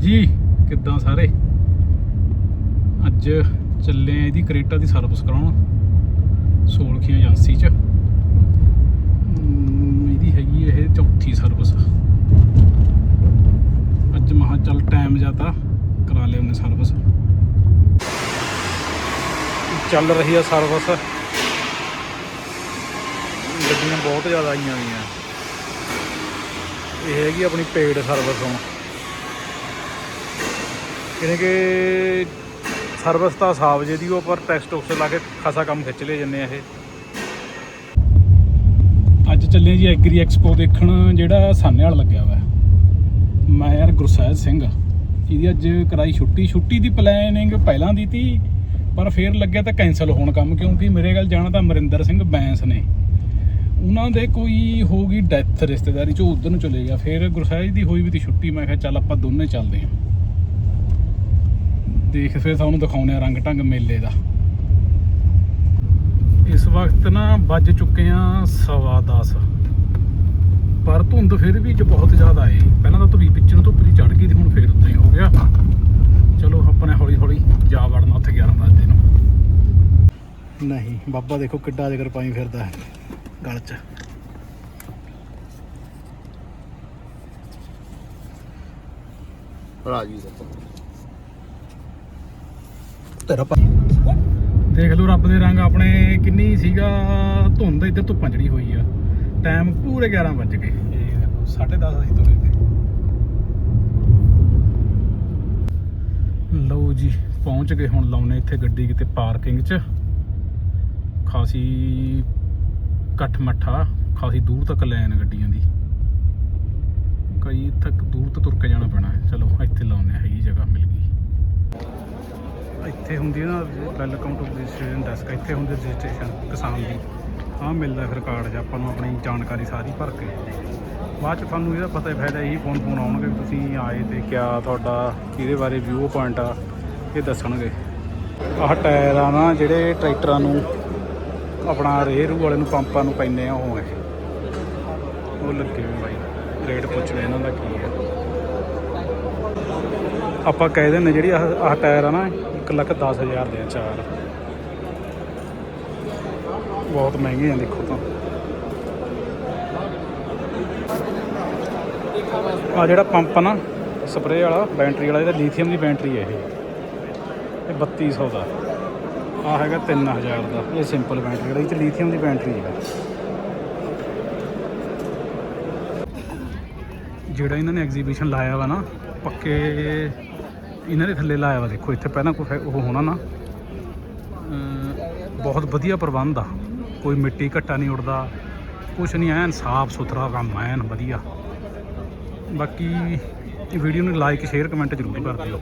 ਹਾਂਜੀ, ਕਿੱਦਾਂ ਸਾਰੇ? ਅੱਜ ਚੱਲੇ ਆ ਇਹਦੀ ਕਰੇਟਾ ਦੀ ਸਰਵਿਸ ਕਰਾਉਣ ਸੋਲਖੀ ਏਜੰਸੀ ਚ। ਇਹਦੀ ਹੈਗੀ ਇਹ ਚੌਥੀ ਸਰਵਿਸ ਅੱਜ ਮਹਾ ਚੱਲ ਟਾਈਮ ਜਾਤਾ ਕਰਾ ਲਿਆ ਉਹਨੇ ਸਰਵਿਸ ਚੱਲ ਰਹੀ ਆ ਸਰਵਿਸ ਗੱਡੀਆਂ ਬਹੁਤ ਜ਼ਿਆਦਾ ਆਈਆਂ ਹੋਈਆਂ। ਇਹ ਹੈਗੀ ਆਪਣੀ ਪੇਡ ਸਰਵਿਸ ਹੁਣ। ਇਹਨੇ ਕਿ ਸਰਵਿਸ ਤਾਂ ਸਾਫ਼ ਜੇ ਦੀ ਉਹ, ਪਰ ਟੈਕਸ ਟੁਕਸ ਲਾ ਕੇ ਖਾਸਾ ਕੰਮ ਖਿੱਚ ਲਏ ਜੰਨੇ ਆ ਇਹ। ਅੱਜ ਚੱਲੇ ਜੀ ਐਗਰੀ ਐਕਸਪੋ ਦੇਖਣ, ਜਿਹੜਾ ਸਾਨੇ ਵਾਲ ਲੱਗਿਆ ਵਾ ਮੈਂ ਯਾਰ ਗੁਰਸਹਿਜ ਸਿੰਘ। ਇਹਦੀ ਅੱਜ ਕਰਾਈ ਛੁੱਟੀ। ਛੁੱਟੀ ਦੀ ਪਲੈਨਿੰਗ ਪਹਿਲਾਂ ਦੀ ਤੀ, ਪਰ ਫੇਰ ਲੱਗਿਆ ਤਾਂ ਕੈਨਸਲ ਹੋਣ ਕੰਮ, ਕਿਉਂਕਿ ਮੇਰੇ ਗੱਲ ਜਾਣਾ ਤਾਂ ਅਮਰਿੰਦਰ ਸਿੰਘ ਬੈਂਸ ਨੇ। ਉਹਨਾਂ ਦੇ ਕੋਈ ਹੋ ਗਈ ਡੈਥ ਰਿਸ਼ਤੇਦਾਰੀ ਚ ਉਧਰ ਨੂੰ ਚਲੇ ਗਿਆ। ਫਿਰ ਗੁਰਸਹਿਜ ਦੀ ਹੋਈ ਵੀ ਤੀ ਛੁੱਟੀ, ਮੈਂ ਕਿਹਾ ਚੱਲ ਆਪਾਂ ਦੋਨੇ ਚੱਲਦੇ ਆਂ। ਦੇਖ ਫਿਰ ਤੁਹਾਨੂੰ ਦਿਖਾਉਨੇ ਆ ਰੰਗ ਢੰਗ ਮੇਲੇ ਦਾ। ਇਸ ਵਕਤ ਨਾ ਵੱਜ ਚੁੱਕੇ ਆ ਸਵਾ 10 ਪਰ ਧੁੰਦ ਫਿਰ ਵੀ ਚ ਬਹੁਤ ਜ਼ਿਆਦਾ ਏ। ਪਹਿਲਾਂ ਤਾਂ ਧੁੱਪੀ ਪਿੱਛੇ ਨੂੰ ਧੁੱਪ ਦੀ ਚੜ ਗਈ ਤੇ ਹੁਣ ਫੇਰ ਹੀ ਹੋ ਗਿਆ। ਚਲੋ ਆਪਣੇ ਹੌਲੀ ਹੌਲੀ ਜਾ ਵੜਨਾ ਉੱਥੇ 11 ਵਜੇ ਨੂੰ। ਨਹੀਂ ਬਾਬਾ ਦੇਖੋ ਕਿੱਡਾ ਜਿਗਰ ਪਾਈ ਫਿਰਦਾ ਹੈ ਗਲ 'ਚ। ਰਾਜੀ ਸਰ। ਤੇਰਾ ਦੇਖ ਲਓ ਰੱਬ ਦੇ ਰੰਗ ਆਪਣੇ ਕਿੰਨੀ ਸੀਗਾ ਧੁੰਦ ਇੱਧਰ ਧੁੱਪਾਂ ਚੜੀ ਹੋਈ ਆ। ਟਾਈਮ ਪੂਰੇ 11 ਵੱਜ ਗਏ। ਇਹ ਦੇਖੋ 10:30 ਅਸੀਂ ਤੁਰੇ ਤੇ ਲਓ ਜੀ ਪਹੁੰਚ ਗਏ ਹੁਣ ਲਾਉਨੇ ਇੱਥੇ ਗੱਡੀ ਕਿਤੇ ਪਾਰਕਿੰਗ 'ਚ। ਖਾਸੀ ਇਕੱਠ ਮੱਠਾ ਖਾਸੀ ਦੂਰ ਤੱਕ ਲੈਣ ਗੱਡੀਆਂ ਦੀ। ਕਈ ਤੱਕ ਦੂਰ ਤੋਂ ਤੁਰ ਕੇ ਜਾਣਾ ਪੈਣਾ। ਚਲੋ ਇੱਥੇ ਲਾਉਨੇ ਹੈਗੀ ਜਗ੍ਹਾ ਮਿਲ ਗਈ। ਇੱਥੇ ਹੁੰਦੀ ਹੈ ਨਾ ਵੈਲਕਮ ਟੂ ਰਜਿਸਟ੍ਰੇਸ਼ਨ ਡੈਸਕ ਇੱਥੇ ਹੁੰਦੀ ਰਜਿਸਟ੍ਰੇਸ਼ਨ ਕਿਸਾਨ ਦੀ। ਆਹ ਮਿਲਦਾ ਫਿਰ ਕਾਰਡ ਜਾਂ ਆਪਾਂ ਨੂੰ ਆਪਣੀ ਜਾਣਕਾਰੀ ਸਾਰੀ ਭਰ ਕੇ। ਬਾਅਦ ਚ ਤੁਹਾਨੂੰ ਇਹਦਾ ਪਤਾ ਹੀ ਫਾਇਦਾ ਇਹੀ ਫੋਨ ਫੋਨ ਆਉਣਗੇ ਵੀ ਤੁਸੀਂ ਆਏ ਤੇ ਕਿਆ ਤੁਹਾਡਾ, ਕਿਹਦੇ ਬਾਰੇ ਵਿਊ ਪੁਆਇੰਟ ਆ, ਇਹ ਦੱਸਣਗੇ। ਆਹ ਟਾਇਰ ਆ ਨਾ, ਜਿਹੜੇ ਟਰੈਕਟਰਾਂ ਨੂੰ ਆਪਣਾ ਰੇਰੂ ਵਾਲੇ ਨੂੰ ਪੰਪਾਂ ਨੂੰ ਪੈਂਦੇ ਆ, ਉਹ ਹੈ। ਉਹ ਲੱਗੇ ਹੋਏ ਬਾਈ। ਰੇਟ ਪੁੱਛਦੇ ਇਹਨਾਂ ਦਾ ਕੀ ਹੈ। ਆਪਾਂ ਕਹਿ ਦਿੰਦੇ ਜਿਹੜੀ ਆਹ ਆਹ ਟਾਇਰ ਆ ਨਾ 1 ਲੱਖ 10 ਹਜ਼ਾਰ ਦੇ ਆ ਚਾਰ। ਬਹੁਤ ਮਹਿੰਗੇ ਆ, ਦੇਖੋ ਤਾਂ। ਆ ਜਿਹੜਾ ਪੰਪ ਆ ਨਾ ਸਪਰੇਅ ਵਾਲਾ ਬੈਟਰੀ ਵਾਲਾ, ਇਹਦਾ ਲੀਥੀਅਮ ਦੀ ਬੈਟਰੀ ਹੈ ਇਹ। ਇਹ 3200 ਦਾ। ਆ ਹੈਗਾ 3000 ਦਾ, ਇਹ ਸਿੰਪਲ ਬੈਟਰੀ ਵਾਲਾ ਇਹ ਚ ਲੀਥੀਅਮ ਦੀ ਬੈਟਰੀ ਹੈ ਜਿਹੜਾ ਇਹਨਾਂ ਨੇ ਐਗਜ਼ੀਬਿਸ਼ਨ ਲਾਇਆ ਵਾ ਨਾ ਪੱਕੇ ਇਹਨਾਂ ਦੇ ਥੱਲੇ ਲਾਇਆ ਵਾ ਦੇਖੋ, ਇੱਥੇ ਪਹਿਲਾਂ ਕੋਈ ਉਹ ਹੋਣਾ ਨਾ। ਬਹੁਤ ਵਧੀਆ ਪ੍ਰਬੰਧ ਆ। ਕੋਈ ਮਿੱਟੀ ਘੱਟਾ ਨਹੀਂ ਉੱਡਦਾ, ਕੁਛ ਨਹੀਂ, ਐਨ ਸਾਫ਼ ਸੁਥਰਾ ਕੰਮ ਐਨ ਵਧੀਆ। ਬਾਕੀ ਵੀਡੀਓ ਨੂੰ ਲਾਈਕ ਸ਼ੇਅਰ ਕਮੈਂਟ ਜ਼ਰੂਰ ਕਰ ਦਿਓ।